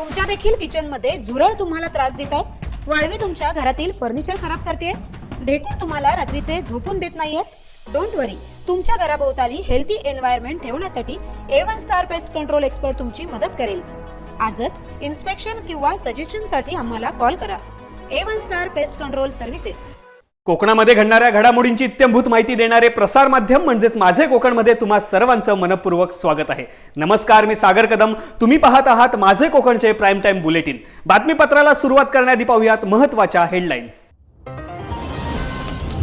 तुमच्या देखील किचनमध्ये झुरळ तुम्हाला त्रास देत आहेत. वाळवी तुमच्या घरातील फर्निचर खराब करते ढेकूळ तुम्हाला रात्रीचे झोपून देत नाहीयेत. डोंट वरी तुमच्या घराभोवताली हेल्थी एन्व्हायरमेंट ठेवण्यासाठी A one star pest control expert तुमची मदत करेल. आजच इन्स्पेक्शन किंवा सजेशनसाठी आम्हाला कॉल करा. A one star pest control services कोकणामध्ये घडणाऱ्या घडामोडींची इत्यंभूत माहिती देणारे प्रसार माध्यम म्हणजेच माझे कोकणमध्ये तुम्हा सर्वांचं मनपूर्वक स्वागत आहे. नमस्कार मी सागर कदम. तुम्ही पाहत आहात माझे कोकणचे प्राईम टाइम बुलेटिन बातमीपत्राला सुरुवात करण्याआधी पाहूयात महत्त्वाच्या हेडलाईन्स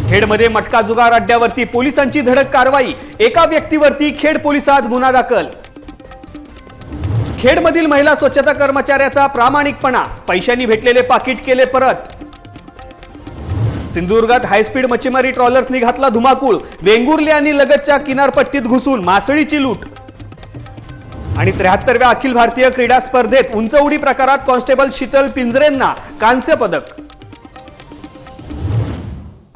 खेडमध्ये मटका जुगार अड्ड्यावरती पोलिसांची धडक कारवाई. एका व्यक्तीवरती खेड पोलिसात गुन्हा दाखल. खेडमधील महिला स्वच्छता कर्मचाऱ्याचा प्रामाणिकपणा. पैशांनी भेटलेले पाकिट केले परत. सिंधुदुर्गात हायस्पीड मच्छीमारी ट्रॉलर्सनी घातला धुमाकूळ. वेंगुर्ले आणि लगतच्या किनारपट्टीत घुसून मासळीची लूट. आणि त्र्याहत्तरव्या अखिल भारतीय क्रीडा स्पर्धेत उंच उडी प्रकारात कॉन्स्टेबल शीतल पिंजरेंना कांस्य पदक.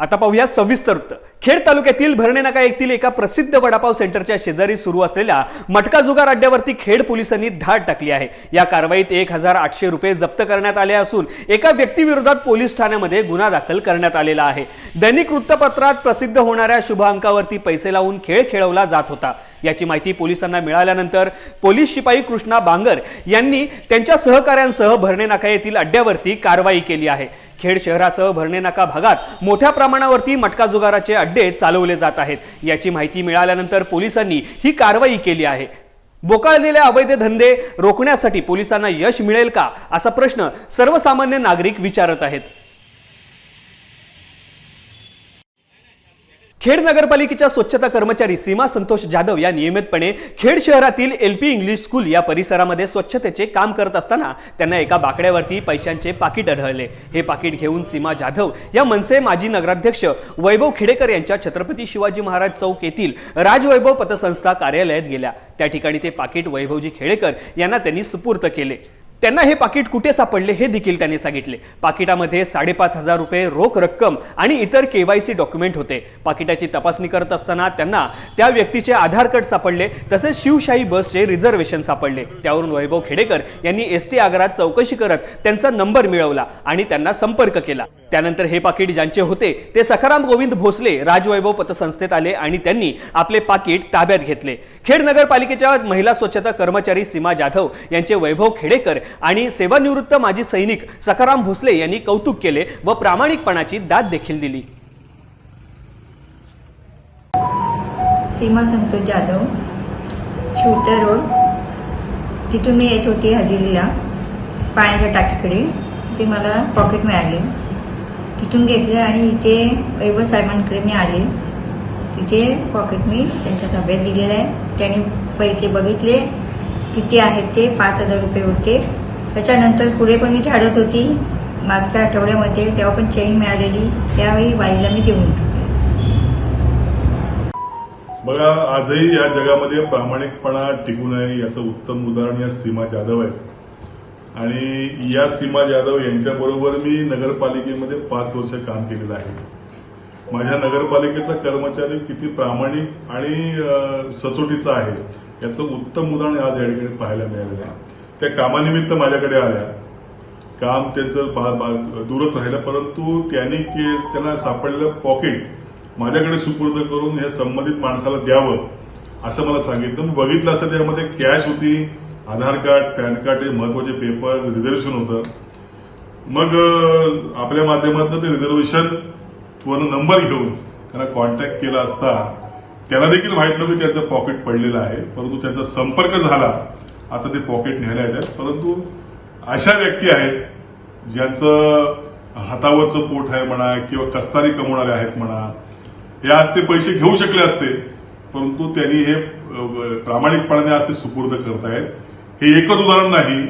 आता पाहूया सविस्तर खेड तालुक्यातील भरणे नाका येथील एका प्रसिद्ध वडापाव सेंटरच्या शेजारी सुरू असलेल्या मटका जुगार अड्ड्यावरती खेड पोलिसांनी धाड टाकली आहे. या कारवाईत एक हजार आठशे रुपये जप्त करण्यात आले असून एका व्यक्तीविरोधात पोलीस ठाण्यामध्ये गुन्हा दाखल करण्यात आलेला आहे. दैनिक वृत्तपत्रात प्रसिद्ध होणाऱ्या शुभ अंकावरती पैसे लावून खेळ खेळवला जात होता. याची माहिती पोलिसांना मिळाल्यानंतर पोलीस शिपाई कृष्णा बांगर यांनी त्यांच्या सहकाऱ्यांसह भरणे नाका येथील अड्ड्यावरती कारवाई केली आहे. खेड शहरासह भरणे नाका भागात मोठ्या प्रमाणावरती मटका जुगाराचे अड्डे चालवले जात आहेत. याची माहिती मिळाल्यानंतर पोलिसांनी ही कारवाई केली आहे. बोकाळलेले अवैध धंदे रोखण्यासाठी पोलिसांना यश मिळेल का? असा प्रश्न सर्वसामान्य नागरिक विचारत आहेत. खेड नगरपालिकेच्या स्वच्छता कर्मचारी सीमा संतोष जाधव या नियमितपणे खेड शहरातील एल पी इंग्लिश स्कूल या परिसरामध्ये स्वच्छतेचे काम करत असताना त्यांना एका बाकड्यावरती पैशांचे पाकिट आढळले. हे पाकिट घेऊन सीमा जाधव या मनसे माजी नगराध्यक्ष वैभव खेडेकर यांच्या छत्रपती शिवाजी महाराज चौक येथील राजवैभव पतसंस्था कार्यालयात गेल्या. त्या ठिकाणी ते पाकिट वैभवजी खेडेकर यांना त्यांनी सुपूर्त केले. त्यांना हे पाकिट कुठे सापडले हे देखील त्यांनी सांगितले. पाकिटामध्ये साडेपाच हजार रुपये रोख रक्कम आणि इतर केवायसी डॉक्युमेंट होते. पाकिटाची तपासणी करत असताना त्यांना त्या व्यक्तीचे आधार कार्ड सापडले तसेच शिवशाही बसचे रिझर्वेशन सापडले. त्यावरून वैभव खेडेकर यांनी एस टी आगारात चौकशी करत त्यांचा नंबर मिळवला आणि त्यांना संपर्क केला. त्यानंतर हे पाकिट ज्यांचे होते ते सखाराम गोविंद भोसले राजवैभव पतसंस्थेत आले आणि त्यांनी आपले पाकिट ताब्यात घेतले. खेड नगरपालिकेच्या महिला स्वच्छता कर्मचारी सीमा जाधव यांचे वैभव खेडेकर आणि सेवानिवृत्त माजी सैनिक सखाराम भोसले यांनी कौतुक केले व प्रामाणिकपणाची दाद देखील दिली. सीमा संतोष जाधव शिवतर रोड. तिथून मी येत होती हजेरीला पाण्याच्या टाकीकडे. ते मला पॉकेट मिळाले. तिथून घेतलं आणि इथे वैभव साहेबांकडे मी आले. तिथे पॉकेट मी त्यांच्या ताब्यात दिलेलं आहे. त्यांनी पैसे बघितले. किती आहेत ते? पाच हजार रुपये होते. त्याच्यानंतर पुढे पण मी झाडत होती. मागच्या आठवड्यामध्ये तेव्हा पण चेन मिळालेली. त्यावेळी बाईला मी देऊन बघा आजही या जगामध्ये प्रामाणिकपणा टिकून आहे याचं उत्तम उदाहरण या सीमा जाधव आहे. आणि या सीमा जाधव यांच्याबरोबर मी नगरपालिकेमध्ये पाच वर्ष काम केलेलं आहे. माझ्या नगरपालिकेचा कर्मचारी किती प्रामाणिक आणि सचोटीचा आहे याचं उत्तम उदाहरण आज या ठिकाणी पाहायला मिळालेलं आहे. त्या कामानिमित्त माझ्याकडे आल्या. काम त्यांचं बा- दूरच राहिलं परंतु त्यांनी के- त्यांना सापडलेलं पॉकेट माझ्याकडे सुपूर्द करून हे संबंधित माणसाला द्यावं असं मला सांगितलं. मी बघितलं असं त्यामध्ये कॅश होती आधार कार्ड पॅन कार्ड हे महत्त्वाचे पेपर रिझर्वेशन होतं. मग आपल्या माध्यमातून ते रिझर्वेशन वर नंबर घेऊन त्यांना कॉन्टॅक्ट केला असता त्यांना देखील माहीत नव्हतं त्याचं पॉकेट पडलेलं आहे परंतु त्यांचा संपर्क झाला. आता ते पॉकेट न्यायला येतात. परंतु अशा व्यक्ती आहेत ज्यांचं हातावरचं पोट आहे म्हणा किंवा कस्तारी कमवणारे आहेत म्हणा हे आज ते पैसे घेऊ शकले असते परंतु त्यांनी हे प्रामाणिकपणाने आज ते सुपूर्द करतायत हे एकच उदाहरण नाही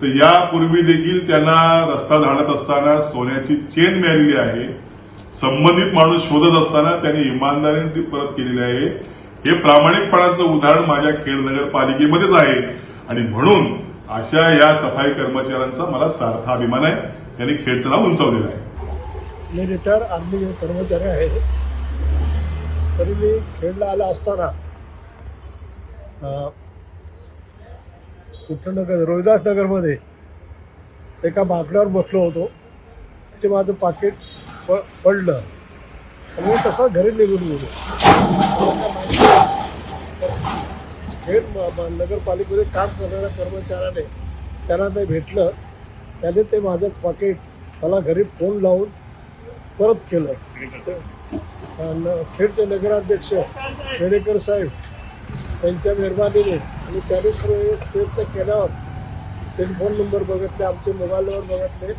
तर यापूर्वी देखील त्यांना रस्ता झाडत असताना सोन्याची चेन मिळालेली आहे. संबंधित माणूस शोधत असताना त्यांनी इमानदारीने ती परत केलेली आहे. हे प्रामाणिकपणाचं उदाहरण माझ्या खेड नगरपालिकेमध्येच आहे. आणि म्हणून अशा या सफाई कर्मचाऱ्यांचा मला सार्थ अभिमान आहे. त्यांनी खेडचं नाव उंचावलेलं आहे. मी रिटायर आर्मी कर्मचारी आहे तरी मी खेळला आला असताना कुठनगर रोहिदास नगरमध्ये एका बाकड्यावर बसलो होतो. ते माझं पाकिट प पडलं. आणि मी तसा घरी निघून गेलो. खेड म- नगरपालिकेमध्ये काम करणाऱ्या कर्मचाऱ्याने त्यांना ते भेटलं. त्याने ते माझं पाकिट मला घरी फोन लावून परत केलं. आणि खेडचे नगराध्यक्ष खेडेकर साहेब त्यांच्या मेहरबानीने आणि त्याने सर्व प्रयत्न केल्यावर फोन नंबर बघितले आमचे मोबाईल नंबर बघितले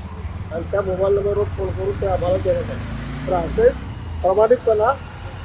आणि त्या मोबाईल नंबरवर फोन करून ते आम्हाला देण्यात आले. तर असे प्रामाणिकपणा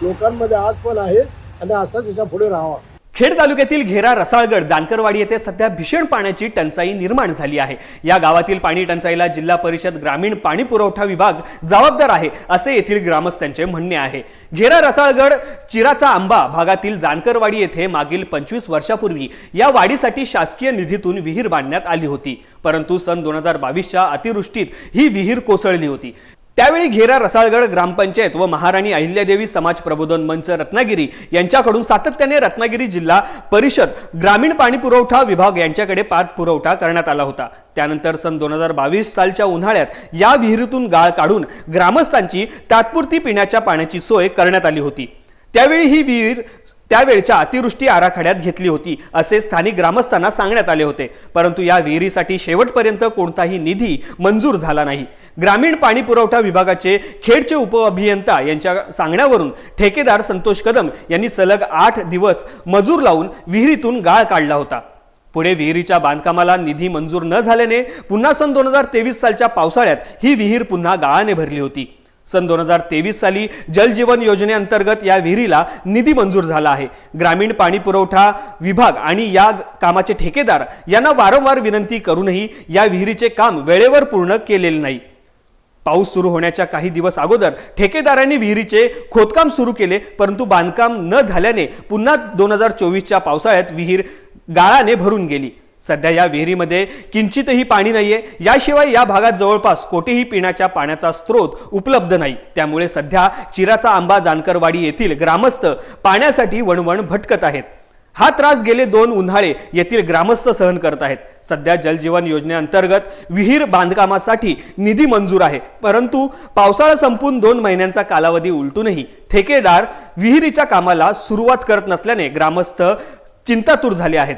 लोकांमध्ये आज पण आहे आणि असाच याच्यापुढे राहावा. खेड तालुक्यातील घेरा रसाळगड जानकरवाडी येथे सध्या भीषण पाण्याची टंचाई निर्माण झाली आहे. या गावातील पाणी टंचाईला जिल्हा परिषद ग्रामीण पाणी पुरवठा विभाग जबाबदार आहे असे येथील ग्रामस्थांचे म्हणणे आहे. घेरा रसाळगड चिराचा आंबा भागातील जानकरवाडी येथे मागील पंचवीस वर्षापूर्वी या वाढीसाठी शासकीय निधीतून विहीर बांधण्यात आली होती. परंतु सन दोन हजार बावीसच्या अतिवृष्टीत ही विहीर कोसळली होती. त्यावेळी घेरा रसाळगड ग्रामपंचायत व महाराणी अहिल्यादेवी समाज प्रबोधन मंच रत्नागिरी यांच्याकडून सातत्याने रत्नागिरी जिल्हा परिषद ग्रामीण पाणी पुरवठा विभाग यांच्याकडे पाठपुरवठा करण्यात आला होता. त्यानंतर सन दोन हजार बावीस सालच्या उन्हाळ्यात या विहिरीतून गाळ काढून ग्रामस्थांची तात्पुरती पिण्याच्या पाण्याची सोय करण्यात आली होती. त्यावेळी ही विहीर त्यावेळच्या अतिवृष्टी आराखड्यात घेतली होती असे स्थानिक ग्रामस्थांना सांगण्यात आले होते. परंतु या विहिरीसाठी शेवटपर्यंत कोणताही निधी मंजूर झाला नाही. ग्रामीण पाणी पुरवठा विभागाचे खेडचे उपअभियंता यांच्या सांगण्यावरून ठेकेदार संतोष कदम यांनी सलग आठ दिवस मजूर लावून विहिरीतून गाळ काढला होता. पुढे विहिरीच्या बांधकामाला निधी मंजूर न झाल्याने पुन्हा सन दोन हजार तेवीस सालच्या पावसाळ्यात ही विहीर पुन्हा गाळाने भरली होती. सन दोन हजार तेवीस साली जलजीवन योजनेअंतर्गत या विहिरीला निधी मंजूर झाला आहे. ग्रामीण पाणी पुरवठा विभाग आणि या कामाचे ठेकेदार यांना वारंवार विनंती करूनही या विहिरीचे काम वेळेवर पूर्ण केलेले नाही. पाऊस सुरू होण्याच्या काही दिवस अगोदर ठेकेदारांनी विहिरीचे खोदकाम सुरू केले परंतु बांधकाम न झाल्याने पुन्हा दोन हजार चोवीसच्या पावसाळ्यात विहीर गाळाने भरून गेली. सध्या या विहिरीमध्ये किंचितही पाणी नाहीये. याशिवाय या भागात जवळपास कोठेही पिण्याच्या पाण्याचा स्रोत उपलब्ध नाही. त्यामुळे सध्या चिराचा आंबा जानकरवाडी येथील ग्रामस्थ पाण्यासाठी वणवण भटकत आहेत. हा त्रास गेले दोन उन्हाळे येथील ग्रामस्थ सहन करत आहेत. सध्या जलजीवन योजनेअंतर्गत विहीर बांधकामासाठी निधी मंजूर आहे. परंतु पावसाळा संपून दोन महिन्यांचा कालावधी उलटूनही ठेकेदार विहिरीच्या कामाला सुरुवात करत नसल्याने ग्रामस्थ चिंतातूर झाले आहेत.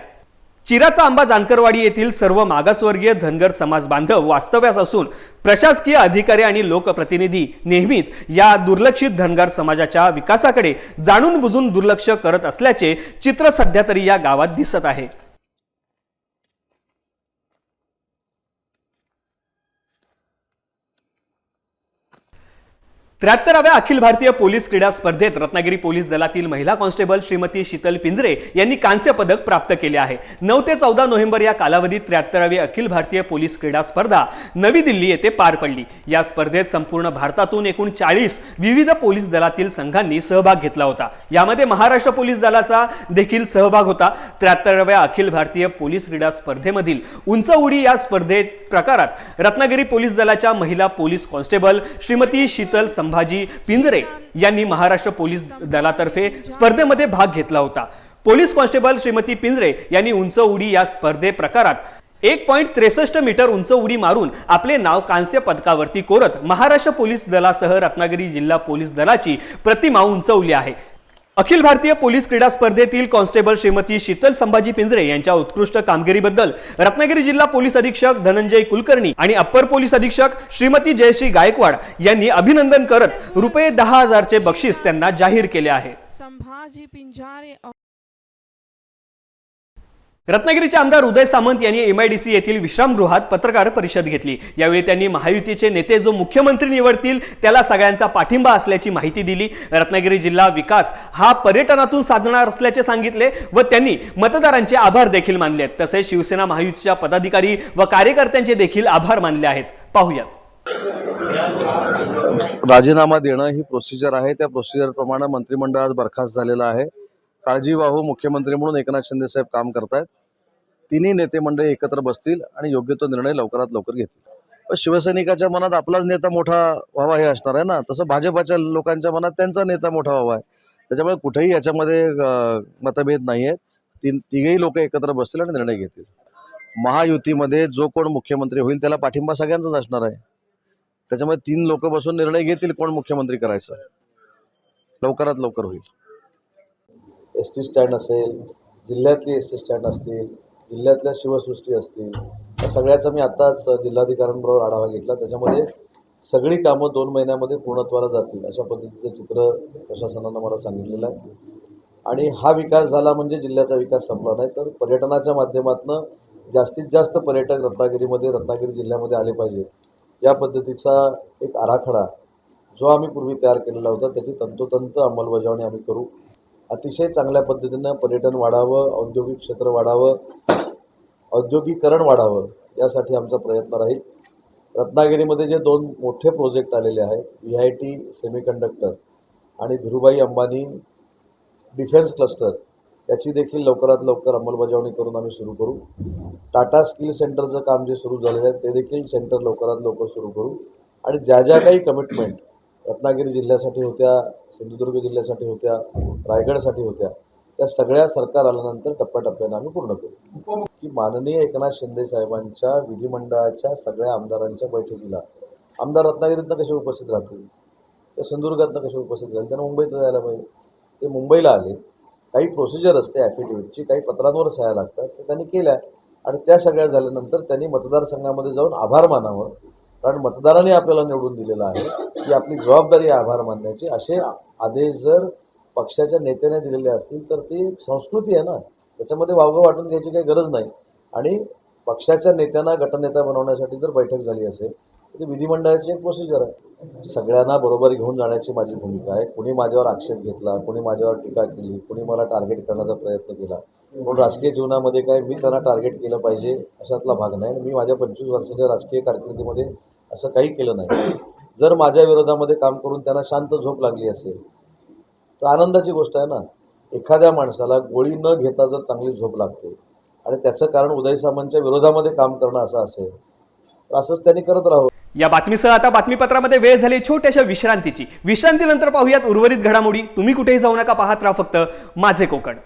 चिराचा आंबा जानकरवाडी येथील सर्व मागासवर्गीय धनगर समाज बांधव वास्तव्यास असून प्रशासकीय अधिकारी आणि लोकप्रतिनिधी नेहमीच या दुर्लक्षित धनगर समाजाच्या विकासाकडे जाणून बुजून दुर्लक्ष करत असल्याचे चित्र सध्या तरी या गावात दिसत आहे. त्र्याहत्तराव्या अखिल भारतीय पोलीस क्रीडा स्पर्धेत रत्नागिरी पोलीस दलातील महिला कॉन्स्टेबल श्रीमती शीतल पिंजरे यांनी कांस्य पदक प्राप्त केले आहे. नऊ ते चौदा नोव्हेंबर या कालावधीत त्र्याहत्तरावी अखिल भारतीय पोलीस क्रीडा स्पर्धा नवी दिल्ली येथे पार पडली. या स्पर्धेत संपूर्ण भारतातून एकूण चाळीस विविध पोलीस दलातील संघांनी सहभाग घेतला होता. यामध्ये महाराष्ट्र पोलीस दलाचा देखील सहभाग होता. त्र्याहत्तराव्या अखिल भारतीय पोलीस क्रीडा स्पर्धेमधील उंच उडी या स्पर्धेत प्रकारात रत्नागिरी पोलीस दलाच्या महिला पोलीस कॉन्स्टेबल श्रीमती शीतल संभाजी पिंजरे यांनी महाराष्ट्र पोलीस दलातर्फे स्पर्धेमध्ये भाग घेतला होता. पोलीस कॉन्स्टेबल श्रीमती पिंजरे यांनी उंच उडी या स्पर्धे प्रकारात एक पॉईंट त्रेसष्ट मीटर उंच उडी मारून आपले नाव कांस्य पदकावरती कोरत महाराष्ट्र पोलीस दलासह रत्नागिरी जिल्हा पोलीस दलाची प्रतिमा उंचवली आहे. अखिल भारतीय पोलीस क्रीडा स्पर्धेतील कॉन्स्टेबल श्रीमती शीतल संभाजी पिंजरे यांच्या उत्कृष्ट कामगिरीबद्दल रत्नागिरी जिल्हा पोलीस अधीक्षक धनंजय कुलकर्णी आणि अप्पर पोलीस अधीक्षक श्रीमती जयश्री गायकवाड यांनी अभिनंदन करत रुपये दहा हजारचे बक्षीस त्यांना जाहीर केले आहे. संभाजी पिंजारे रत्नागिरीचे आमदार उदय सामंत यांनी एमआयडीसी येथील विश्रामगृहात पत्रकार परिषद घेतली. यावेळी त्यांनी महायुतीचे नेते जो मुख्यमंत्री निवडतील त्याला सगळ्यांचा पाठिंबा असल्याची माहिती दिली. रत्नागिरी जिल्हा विकास हा पर्यटनातून साधणार असल्याचे सांगितले व त्यांनी मतदारांचे आभार देखील मानले आहेत. तसेच शिवसेना महायुतीच्या पदाधिकारी व कार्यकर्त्यांचे देखील आभार मानले आहेत. पाहूयात. राजीनामा देणं ही प्रोसिजर आहे. त्या प्रोसिजर प्रमाणे मंत्रिमंडळात बरखास्त झालेलं आहे. काळजीवाहू मुख्यमंत्री म्हणून एकनाथ शिंदेसाहेब काम करतायत. तिन्ही नेते मंडळी एकत्र बसतील आणि योग्य तो निर्णय लवकरात लवकर घेतील. पण शिवसैनिकाच्या मनात आपलाच नेता मोठा व्हावा हे असणार आहे ना? तसं भाजपाच्या लोकांच्या मनात त्यांचा नेता मोठा व्हावा आहे. त्याच्यामुळे कुठेही याच्यामध्ये मतभेद नाही आहेत. तीन तिघेही लोक एकत्र बसतील आणि निर्णय घेतील. महायुतीमध्ये जो कोण मुख्यमंत्री होईल त्याला पाठिंबा सगळ्यांचाच असणार आहे. त्याच्यामुळे तीन लोक बसून निर्णय घेतील कोण मुख्यमंत्री करायचं. लवकरात लवकर होईल. एस टी स्टँड असेल जिल्ह्यातली एस टी स्टँड असतील जिल्ह्यातल्या शिवसृष्टी असतील या सगळ्याचा मी आत्ताच जिल्हाधिकाऱ्यांबरोबर आढावा घेतला. त्याच्यामध्ये सगळी कामं दोन महिन्यामध्ये पूर्णत्वाला जातील अशा पद्धतीचं चित्र प्रशासनानं मला सांगितलेलं आहे. आणि हा विकास झाला म्हणजे जिल्ह्याचा विकास संपला नाही तर पर्यटनाच्या माध्यमातून जास्तीत जास्त पर्यटक रत्नागिरीमध्ये रत्नागिरी जिल्ह्यामध्ये आले पाहिजेत. या पद्धतीचा एक आराखडा जो आम्ही पूर्वी तयार केलेला होता त्याची तंतोतंत अंमलबजावणी आम्ही करू. अतिशय चांगल्या पद्धतीनं पर्यटन वाढावं औद्योगिक क्षेत्र वाढावं औद्योगिकरण वाढावं यासाठी आमचा प्रयत्न राहील. रत्नागिरीमध्ये जे दोन मोठे प्रोजेक्ट आलेले आहेत व्ही आय टी सेमीकंडक्टर आणि धीरुभाई अंबानी डिफेन्स क्लस्टर याची देखील लवकरात लवकर अंमलबजावणी करून आम्ही सुरू करू. टाटा स्किल सेंटरचं काम जे सुरू झालेलं आहे ते देखील सेंटर लवकरात लवकर सुरू करू. आणि ज्या ज्या काही कमिटमेंट रत्नागिरी जिल्ह्यासाठी होत्या सिंधुदुर्ग जिल्ह्यासाठी होत्या रायगडसाठी होत्या. त्या सगळ्या सरकार आल्यानंतर टप्प्याटप्प्यानं आम्ही पूर्ण करू की माननीय एकनाथ शिंदे साहेबांच्या विधिमंडळाच्या सगळ्या आमदारांच्या बैठकीला आमदार रत्नागिरीतनं कसे उपस्थित राहतील? ते सिंधुदुर्गातनं कसे उपस्थित राहतील? त्यांना मुंबईत जायला पाहिजे. ते मुंबईला आले. काही प्रोसिजर असते ॲफिडेव्हिटची काही पत्रांवर सह्या लागतात. ते त्यांनी केल्या. आणि त्या सगळ्या झाल्यानंतर त्यांनी मतदारसंघामध्ये जाऊन आभार मानावं. कारण मतदारांनी आपल्याला निवडून दिलेलं आहे. ही आपली जबाबदारी आहे आभार मानण्याची. असे आदेश जर पक्षाच्या नेत्याने दिलेले असतील तर ती एक संस्कृती आहे ना. त्याच्यामध्ये वावगं वाटून घ्यायची काही गरज नाही. आणि पक्षाच्या नेत्यांना गटनेता बनवण्यासाठी जर बैठक झाली असेल तर ती विधिमंडळाची एक प्रोसिजर आहे. सगळ्यांना बरोबर घेऊन जाण्याची माझी भूमिका आहे. कोणी माझ्यावर आक्षेप घेतला कोणी माझ्यावर टीका केली कुणी मला टार्गेट करण्याचा प्रयत्न केला. पण राजकीय जीवनामध्ये काय मी त्यांना टार्गेट केलं पाहिजे अशातला भाग नाही. मी माझ्या पंचवीस वर्षाच्या राजकीय कारकिर्दीमध्ये असं काही केलं नाही. जर माझ्या विरोधामध्ये काम करून त्यांना शांत झोप लागली असेल तर आनंदाची गोष्ट आहे ना. एखाद्या माणसाला गोळी न घेता जर चांगली झोप लागते आणि त्याचं कारण उदय सामंतच्या विरोधामध्ये काम करणं असं असेल तर असंच त्यांनी करत राहावं. या बातमीसह आता बातमीपत्रामध्ये वेळ झाली छोट्याशा विश्रांतीची. विश्रांतीनंतर पाहूयात उर्वरित घडामोडी. तुम्ही कुठेही जाऊ नका पाहत राहा फक्त माझे कोकण.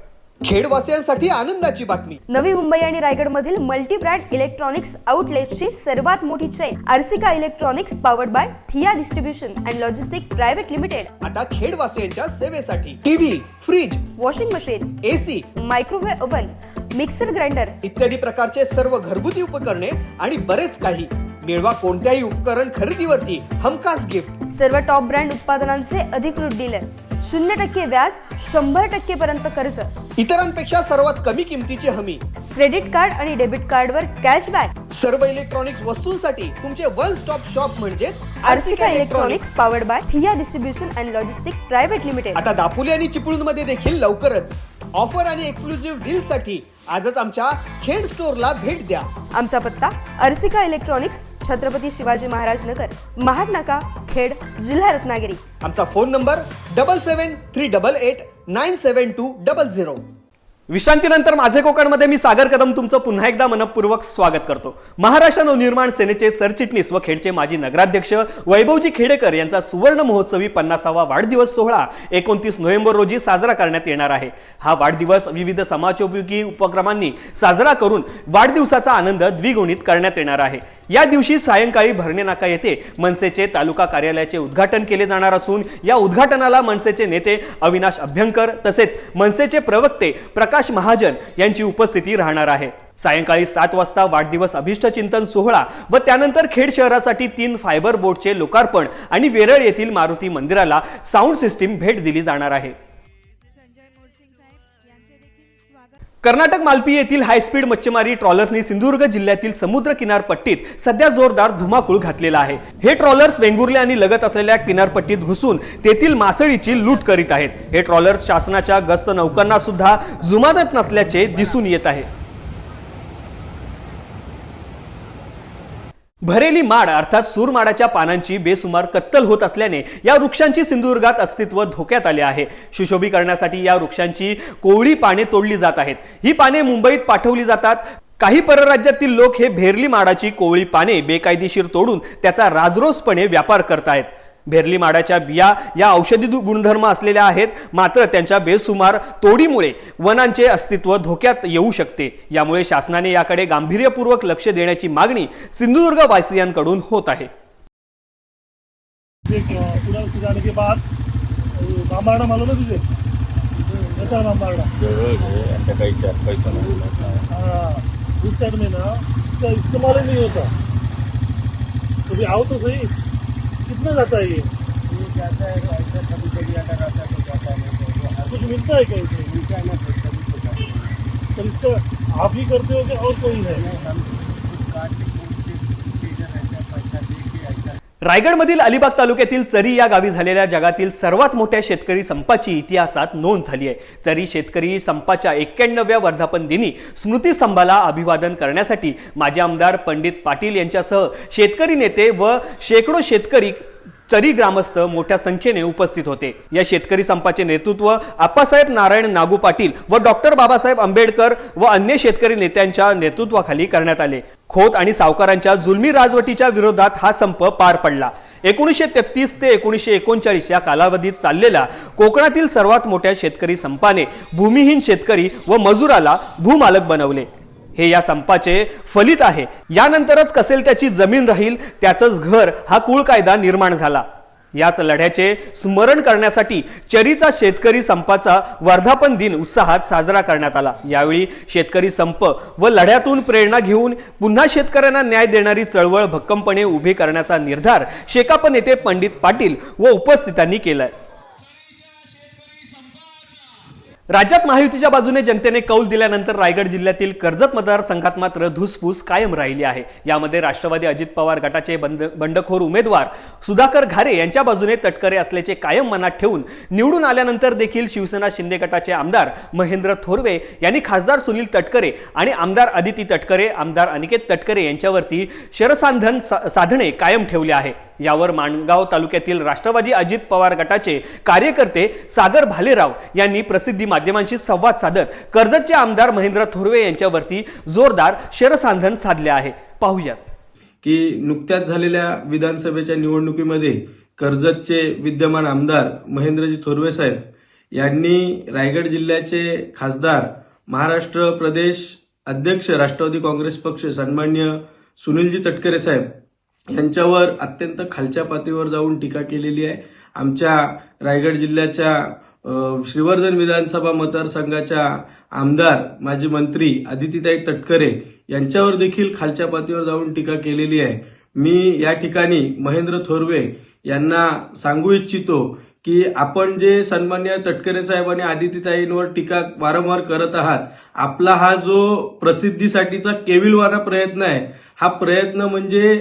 खेडवासियांसाठी आनंदाची बातमी. नवी मुंबई आणि रायगडमधील मल्टी ब्रँड इलेक्ट्रॉनिक्स आउटलेट्सची सर्वात मोठी chain Arsika electronics powered by Thea distribution and logistic private limited आता खेडवासियांच्या सेवेसाठी TV fridge washing machine AC microwave oven mixer grinder इत्यादी प्रकारचे सर्व घरगुती उपकरणे आणि बरेच काही. मिळवा कोणत्याही उपकरण खरेदीवरती हमखास गिफ्ट सर्व टॉप ब्रँड उत्पादनांचे अधिकृत डीलर शून्य टक्के व्याज शंभर टक्के पर्यंत कर्ज. इतरांपेक्षा सर्वात कमी किमतीची हमी. क्रेडिट कार्ड आणि डेबिट कार्डवर कॅशबॅक. सर्व इलेक्ट्रॉनिक्स वस्तूंसाठी तुमचे वन स्टॉप शॉप म्हणजेच Arsika electronics. Powered by Thea distribution and logistic private limited आता दापोली आणि चिपळूणमध्ये देखील लवकरच. ऑफर आणि एक्सक्लुझिव्ह डील साठी आजच आमच्या खेड स्टोअरला भेट द्या. आमचा पत्ता अर्सिका इलेक्ट्रॉनिक्स छत्रपती शिवाजी महाराज नगर महाड नाका खेड जिल्हा रत्नागिरी. आमचा phone number double seven three double eight nine seven two double zero. विश्रांतीनंतर माझे कोकणमध्ये मी सागर कदम तुमचं पुन्हा एकदा मनपूर्वक स्वागत करतो. महाराष्ट्र नवनिर्माण सेनेचे सरचिटणीस व खेडचे माजी नगराध्यक्ष वैभवजी खेडेकर यांचा सुवर्ण महोत्सवी पन्नासावा वाढदिवस सोहळा एकोणतीस नोव्हेंबर रोजी साजरा करण्यात येणार आहे. हा वाढदिवस विविध समाजोपयोगी उपक्रमांनी साजरा करून वाढदिवसाचा आनंद द्विगुणित करण्यात येणार आहे. या दिवशी सायंकाळी भरणे नाका येथे मनसेचे तालुका कार्यालयाचे उद्घाटन केले जाणार असून या उद्घाटनाला मनसेचे नेते अविनाश अभ्यंकर तसेच मनसेचे प्रवक्ते प्रकाश महाजन यांची उपस्थिती राहणार आहे. सायंकाळी सात वाजता वाढदिवस अभिष्ट चिंतन सोहळा व त्यानंतर खेड शहरासाठी तीन फायबर बोर्डचे लोकार्पण आणि वेरळ येथील मारुती मंदिराला साऊंड सिस्टीम भेट दिली जाणार आहे. कर्नाटक मालपी येथील हायस्पीड मच्छीमारी ट्रॉलर्सनी सिंधुदुर्ग जिल्ह्यातील समुद्र किनारपट्टीत सध्या जोरदार धुमाकूळ घातलेला आहे. हे ट्रॉलर्स वेंगुर्ले आणि लगत असलेल्या किनारपट्टीत घुसून तेथील मासळीची लूट करीत आहेत. हे ट्रॉलर्स शासनाच्या गस्त नौकांना सुद्धा जुमानत नसल्याचे दिसून येत आहे. भरेली माड अर्थात सूरमाडाच्या पानांची बेसुमार कत्तल होत असल्याने या वृक्षांची सिंधुदुर्गात अस्तित्व धोक्यात आले आहे. सुशोभीकरणासाठी या वृक्षांची कोवळी पाने तोडली जात आहेत. ही पाने मुंबईत पाठवली जातात. काही परराज्यातील लोक हे भेरली माडाची कोवळी पाने बेकायदेशीर तोडून त्याचा राजरोसपणे व्यापार करतायत. भेरली माडाच्या बिया या औषधी गुणधर्म असलेल्या आहेत. मात्र त्यांच्या बेसुमार तोडीमुळे वनांचे अस्तित्व धोक्यात येऊ शकते. यामुळे शासनाने याकडे गांभीर्यपूर्वक लक्ष देण्याची मागणी सिंधुदुर्ग वासियांकडून होत आहे. पूरा जाने के बाद बांबाड़ा मालूम है तुझे? कैसा बांबाड़ा हाँ उस साइड में ना उसका इस्तेमाल ही नहीं होता कभी आओ तो सही कितना जाता है ये? कुछ मिलता है क्या इसे? पर इसका आप ही करते हो कि और कोई है? रायगडमधील अलिबाग तालुक्यातील चरी या गावी झालेल्या जगातील सर्वात मोठ्या शेतकरी संपाची इतिहासात नोंद झाली आहे. चरी शेतकरी संपाच्या एक्क्याण्णव्या वर्धापन दिनी स्मृती स्तंभाला अभिवादन करण्यासाठी माजी आमदार पंडित पाटील यांच्यासह शेतकरी नेते व शेकडो शेतकरी चरी ग्रामस्थ मोठ्या संख्येने उपस्थित होते. या शेतकरी संपाचे नेतृत्व आप्पासाहेब नारायण नागू पाटील व डॉक्टर बाबासाहेब आंबेडकर व अन्य शेतकरी नेत्यांच्या नेतृत्वाखाली करण्यात आले. खोत आणि सावकारांच्या जुलमी राजवटीच्या विरोधात हा संप पार पडला. एकोणीसशे तेहतीस ते एकोणीसशे एकोणचाळीस या कालावधीत चाललेल्या कोकणातील सर्वात मोठ्या शेतकरी संपाने भूमिहीन शेतकरी व मजुराला भूमालक बनवले. हे या संपाचे फलित आहे. यानंतरच कसेल त्याची जमीन राहील त्याचंच घर हा कुळ कायदा निर्माण झाला. याच लढ्याचे स्मरण करण्यासाठी चरीचा शेतकरी संपाचा वर्धापन दिन उत्साहात साजरा करण्यात आला. यावेळी शेतकरी संप व लढ्यातून प्रेरणा घेऊन पुन्हा शेतकऱ्यांना न्याय देणारी चळवळ भक्कमपणे उभी करण्याचा निर्धार शेकाप नेते पंडित पाटील व उपस्थितांनी केलाय. राज्यात महायुतीच्या बाजूने जनतेने कौल दिल्यानंतर रायगड जिल्ह्यातील कर्जत मतदारसंघात मात्र धुसफूस कायम राहिली आहे. यामध्ये राष्ट्रवादी अजित पवार गटाचे बंद बंडखोर उमेदवार सुधाकर घारे यांच्या बाजूने तटकरे असल्याचे कायम मनात ठेवून निवडून आल्यानंतर देखील शिवसेना शिंदे गटाचे आमदार महेंद्र थोरवे यांनी खासदार सुनील तटकरे आणि आमदार अदिती तटकरे आमदार अनिकेत तटकरे यांच्यावरती शरसांधन सा- साधणे कायम ठेवले आहे. यावर माणगाव तालुक्यातील राष्ट्रवादी अजित पवार गटाचे कार्यकर्ते सागर भालेराव यांनी प्रसिद्धी माध्यमांशी संवाद साधत कर्जतचे आमदार महेंद्र थोरवे यांच्यावरती जोरदार शरसांधन साधले आहे. पाहूयात. की नुकत्याच झालेल्या विधानसभेच्या निवडणुकीमध्ये कर्जतचे विद्यमान आमदार महेंद्रजी थोरवे साहेब यांनी रायगड जिल्ह्याचे खासदार महाराष्ट्र प्रदेश अध्यक्ष राष्ट्रवादी काँग्रेस पक्ष सन्मान्य सुनीलजी तटकरे साहेब यांच्यावर अत्यंत खालच्या पातळीवर जाऊन टीका केलेली आहे. आमच्या रायगड जिल्ह्याच्या श्रीवर्धन विधानसभा मतदारसंघाच्या आमदार माजी मंत्री आदितीताई तटकरे यांच्यावर देखील खालच्या पातळीवर जाऊन टीका केलेली आहे. मी या ठिकाणी महेंद्र थोरवे यांना सांगू इच्छितो की आपण जे सन्मान्य तटकरे साहेब आणि आदितीताईंवर टीका वारंवार करत आहात आपला हा जो प्रसिद्धीसाठीचा केविलवाना प्रयत्न आहे हा प्रयत्न म्हणजे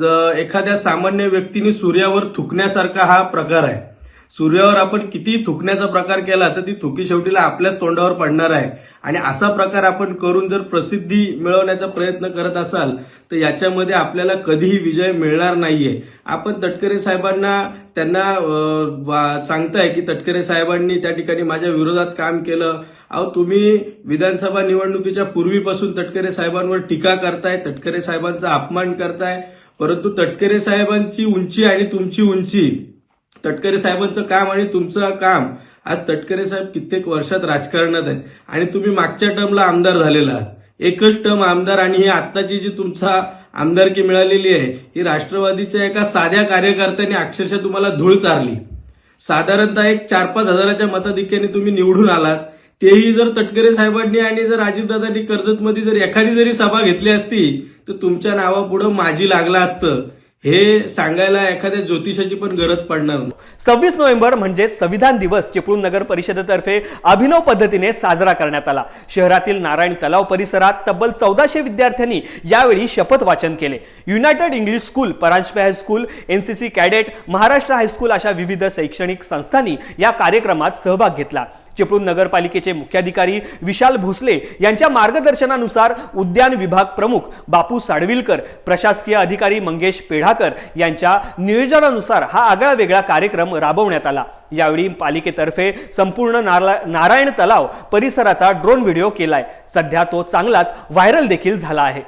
ज- एखाद्या सामान्य व्यक्तीने सूर्यावर थुकण्यासारखा हा प्रकार आहे. सूर्यावर आपण किती थुकण्याचा प्रकार केला तर ती थुकी शेवटीला आपल्याच तोंडावर पडणार आहे. आणि असा प्रकार आपण करून जर प्रसिद्धी मिळवण्याचा प्रयत्न करत असाल तर याच्यामध्ये आपल्याला कधीही विजय मिळणार नाहीये. आपण तटकरे साहेबांना त्यांना वा- सांगताय की तटकरे साहेबांनी त्या ठिकाणी माझ्या विरोधात काम केलं. अहो तुम्ही विधानसभा निवडणुकीच्या पूर्वीपासून तटकरे साहेबांवर टीका करताय तटकरे साहेबांचा अपमान करताय. परंतु तटकरे साहेबांची उंची आणि तुमची उंची तटकरे साहेबांचं काम आणि तुमचं काम आज तटकरे साहेब कित्येक वर्षात राजकारणात आहेत. आणि तुम्ही मागच्या टर्मला आमदार झालेला आहात. एकच टर्म आमदार आणि ही आत्ताची जी तुमचा आमदारकी मिळालेली आहे ही राष्ट्रवादीच्या एका साध्या कार्यकर्त्याने अक्षरशः तुम्हाला धूळ चारली. साधारणतः एक चार पाच हजाराच्या मताधिक्याने तुम्ही निवडून आलात. तेही जर तटकरे साहेबांनी आणि जर अजितदादांनी कर्जतमध्ये जर एखादी जरी सभा घेतली असती तर तुमच्या नावापुढं माझी लागलं असतं. हे सांगायला एखाद्या ज्योतिषाची पण गरज पडणार सव्वीस नोव्हेंबर म्हणजे संविधान दिवस चिपळूण नगर परिषदेतर्फे अभिनव पद्धतीने साजरा करण्यात आला. शहरातील नारायण तलाव परिसरात तब्बल चौदाशे विद्यार्थ्यांनी यावेळी शपथ वाचन केले. United English school Paranjape high school NCC cadet Maharashtra high school अशा विविध शैक्षणिक संस्थांनी या कार्यक्रमात सहभाग घेतला. चिपळूण नगरपालिकेचे मुख्याधिकारी विशाल भोसले यांच्या मार्गदर्शनानुसार उद्यान विभाग प्रमुख बापू साडविलकर प्रशासकीय अधिकारी मंगेश पेढाकर यांच्या नियोजनानुसार हा आगळा वेगळा कार्यक्रम राबवण्यात आला. यावेळी पालिकेतर्फे संपूर्ण नारा नारायण तलाव परिसराचा ड्रोन व्हिडिओ केलाय. सध्या तो चांगलाच व्हायरल देखील झाला आहे.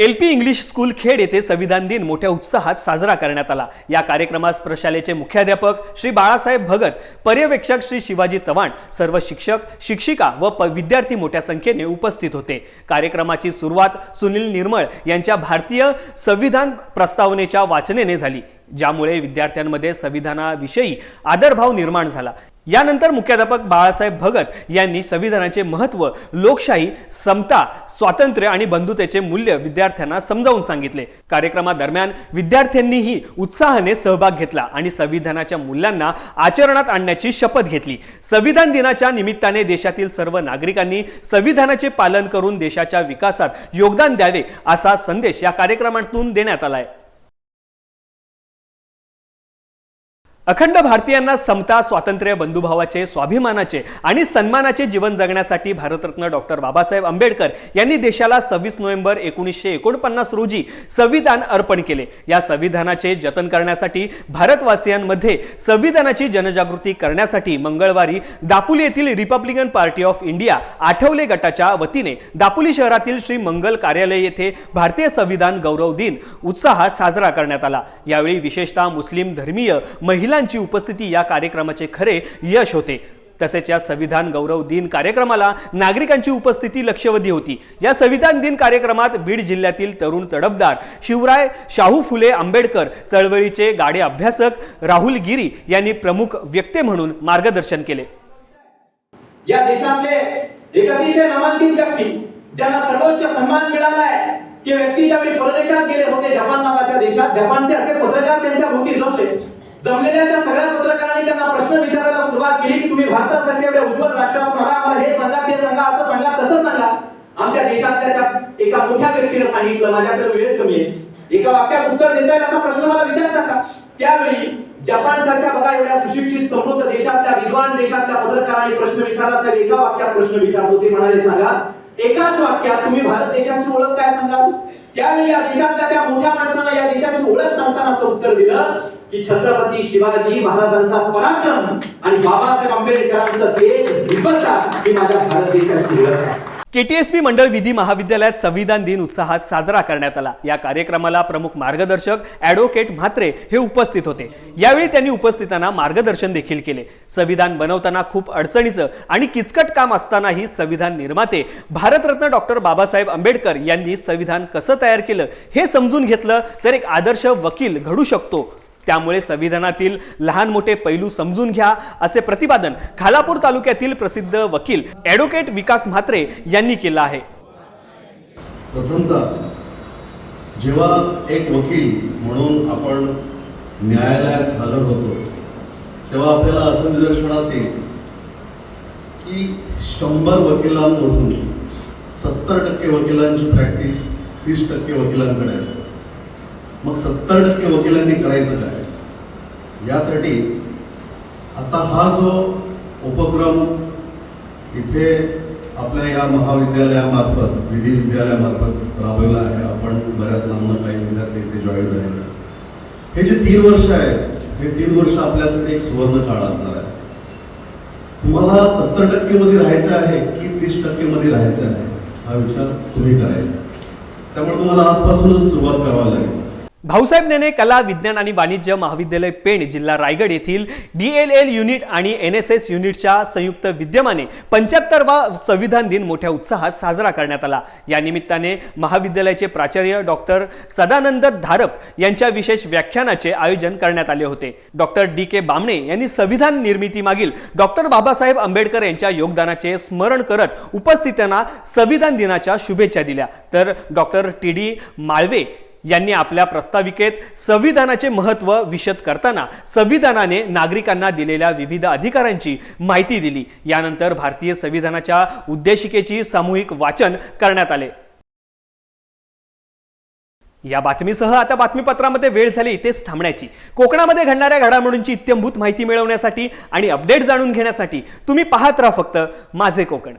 L P English school Khed येथे संविधान दिन मोठ्या उत्साहात साजरा करण्यात आला. या कार्यक्रमास प्रशालेचे मुख्याध्यापक श्री बाळासाहेब भगत पर्यवेक्षक श्री शिवाजी चव्हाण सर्व शिक्षक शिक्षिका व विद्यार्थी मोठ्या संख्येने उपस्थित होते. कार्यक्रमाची सुरुवात सुनील निर्मळ यांच्या भारतीय संविधान प्रस्तावनेच्या वाचनेने झाली ज्यामुळे विद्यार्थ्यांमध्ये संविधानाविषयी आदरभाव निर्माण झाला. यानंतर मुख्याध्यापक बाळासाहेब भगत यांनी संविधानाचे महत्त्व लोकशाही समता स्वातंत्र्य आणि बंधुतेचे मूल्य विद्यार्थ्यांना समजावून सांगितले. कार्यक्रमादरम्यान विद्यार्थ्यांनीही उत्साहाने सहभाग घेतला आणि संविधानाच्या मूल्यांना आचरणात आणण्याची शपथ घेतली. संविधान दिनाच्या निमित्ताने देशातील सर्व नागरिकांनी संविधानाचे पालन करून देशाच्या विकासात योगदान द्यावे असा संदेश या कार्यक्रमातून देण्यात आलाय. अखंड भारतीयांना समता स्वातंत्र्य बंधुभावाचे स्वाभिमानाचे आणि सन्मानाचे जीवन जगण्यासाठी भारतरत्न डॉक्टर बाबासाहेब आंबेडकर यांनी देशाला सव्वीस नोव्हेंबर एकोणीसशे एकोणपन्नास रोजी संविधान अर्पण केले. या संविधानाचे जतन करण्यासाठी भारतवासियांमध्ये संविधानाची जनजागृती करण्यासाठी मंगळवारी दापोली येथील Republican Party of India Athawale गटाच्या वतीने दापोली शहरातील श्री मंगल कार्यालय येथे भारतीय संविधान गौरव दिन उत्साहात साजरा करण्यात आला. यावेळी विशेषतः मुस्लिम धर्मीय महिला महिलांची उपस्थिती या कार्यक्रमाचे खरे यश होते. तसेच या संविधान गौरव दिन कार्यक्रमाला नागरिकांची उपस्थिती लक्षवेधी होती. या संविधान दिन कार्यक्रमात बीड जिल्ह्यातील तरुण तडफदार शिवराय शाहू फुले आंबेडकर चळवळीचे गाडे अभ्यासक राहुल गिरी यांनी प्रमुख व्यक्ते म्हणून मार्गदर्शन केले. या देशातले एक अतिशय नामांकित व्यक्ती ज्यांना सर्वोच्च सन्मान मिळाला आहे ते व्यक्ती ज्यावेळी परदेशात गेले होते जपान नावाच्या देशात जपानचे असे पत्रकार त्यांच्या भोवती जमले. जमलेल्या त्या सगळ्या पत्रकारांनी त्यांना प्रश्न विचारायला सुरुवात केली की तुम्ही भारतासारख्या एवढ्या उज्ज्वल राष्ट्रात मला आम्हाला हे सांगा ते सांगा असं सांगा तसं सांगा. आमच्या देशातल्या त्या एका मोठ्या व्यक्तीने सांगितलं माझ्याकडे वेळ कमी आहे. एका वाक्यात उत्तर देता येईल असा प्रश्न मला विचारता का? त्यावेळी जपान सारख्या बघा एवढ्या सुशिक्षित समृद्ध देशातल्या विद्वान देशातल्या पत्रकारांनी प्रश्न विचारला साहेब एका वाक्यात प्रश्न विचारतो ते म्हणाले सांगा एकाच वाक्यात तुम्ही भारत देशाची ओळख काय सांगाल? त्यावेळी या देशातल्या त्या मोठ्या माणसानं या देशाची ओळख सांगताना असं उत्तर दिलं की छत्रपती शिवाजी महाराजांचा पराक्रम आणि बाबासाहेब आंबेडकरांचं तेज विपत्ता ही माझ्या भारत देशाची आहे. केटीएसपी मंडळ विधी महाविद्यालयात संविधान दिन उत्साहात साजरा करण्यात आला. या कार्यक्रमाला प्रमुख मार्गदर्शक ॲडव्होकेट म्हात्रे हे उपस्थित होते. यावेळी त्यांनी उपस्थितांना मार्गदर्शन देखील केले. संविधान बनवताना खूप अडचणीचं आणि किचकट काम असतानाही संविधान निर्माते भारतरत्न डॉक्टर बाबासाहेब आंबेडकर यांनी संविधान कसं तयार केलं हे समजून घेतलं तर एक आदर्श वकील घडू शकतो त्यामुळे संविधानातील लहान मोठे पैलू समजून घ्या असे प्रतिपादन खालापूर तालुक्यातील प्रसिद्ध वकील ॲडव्होकेट विकास म्हात्रे यांनी केलं आहे. प्रथमतः जेव्हा एक वकील म्हणून आपण न्यायालयात हजर होतो तेव्हा आपल्याला असं निदर्शनास येईल की शंभर वकिलांमधून सत्तर टक्के वकिलांची प्रॅक्टिस तीस टक्के वकिलांकडे असते. मग सत्तर टक्के वकिलांनी करायचं काय? यासाठी आता हा जो उपक्रम इथे आपल्या या महाविद्यालयामार्फत विधी विद्यालयामार्फत राबवला आहे. आपण बऱ्याच लांबनं काही विद्यार्थी इथे जॉईन झालेले हे जे तीन वर्ष आहेत हे तीन वर्ष आपल्यासाठी एक सुवर्ण काळ असणार आहे. तुम्हाला सत्तर टक्केमध्ये राहायचं आहे की तीस टक्केमध्ये राहायचं आहे? हा विचार तुम्ही करायचा. त्यामुळे तुम्हाला आजपासूनच सुरुवात करावी लागेल. भाऊसाहेब नेने कला विज्ञान आणि वाणिज्य महाविद्यालय पेण जिल्हा रायगड येथील डी एल एल युनिट आणि एन एस एस युनिटच्या संयुक्त विद्यमाने पंच्याहत्तरवा संविधान दिन मोठ्या उत्साहात साजरा करण्यात आला. या निमित्ताने महाविद्यालयाचे प्राचार्य डॉक्टर सदानंद धारप यांच्या विशेष व्याख्यानाचे आयोजन करण्यात आले होते. डॉक्टर डी के बामणे यांनी संविधान निर्मिती मागील डॉक्टर बाबासाहेब आंबेडकर यांच्या योगदानाचे स्मरण करत उपस्थितांना संविधान दिनाच्या शुभेच्छा दिल्या. तर डॉक्टर टी डी माळवे यांनी आपल्या प्रस्ताविकेत संविधानाचे महत्त्व विशद करताना संविधानाने नागरिकांना दिलेल्या विविध अधिकारांची माहिती दिली. यानंतर भारतीय संविधानाच्या उद्देशिकेची सामूहिक वाचन करण्यात आले. या बातमीसह आता बातमीपत्रामध्ये वेळ झाली इथेच थांबण्याची. कोकणामध्ये घडणाऱ्या घडामोडींची इत्यंभूत माहिती मिळवण्यासाठी आणि अपडेट जाणून घेण्यासाठी तुम्ही पाहत राहा फक्त माझे कोकण.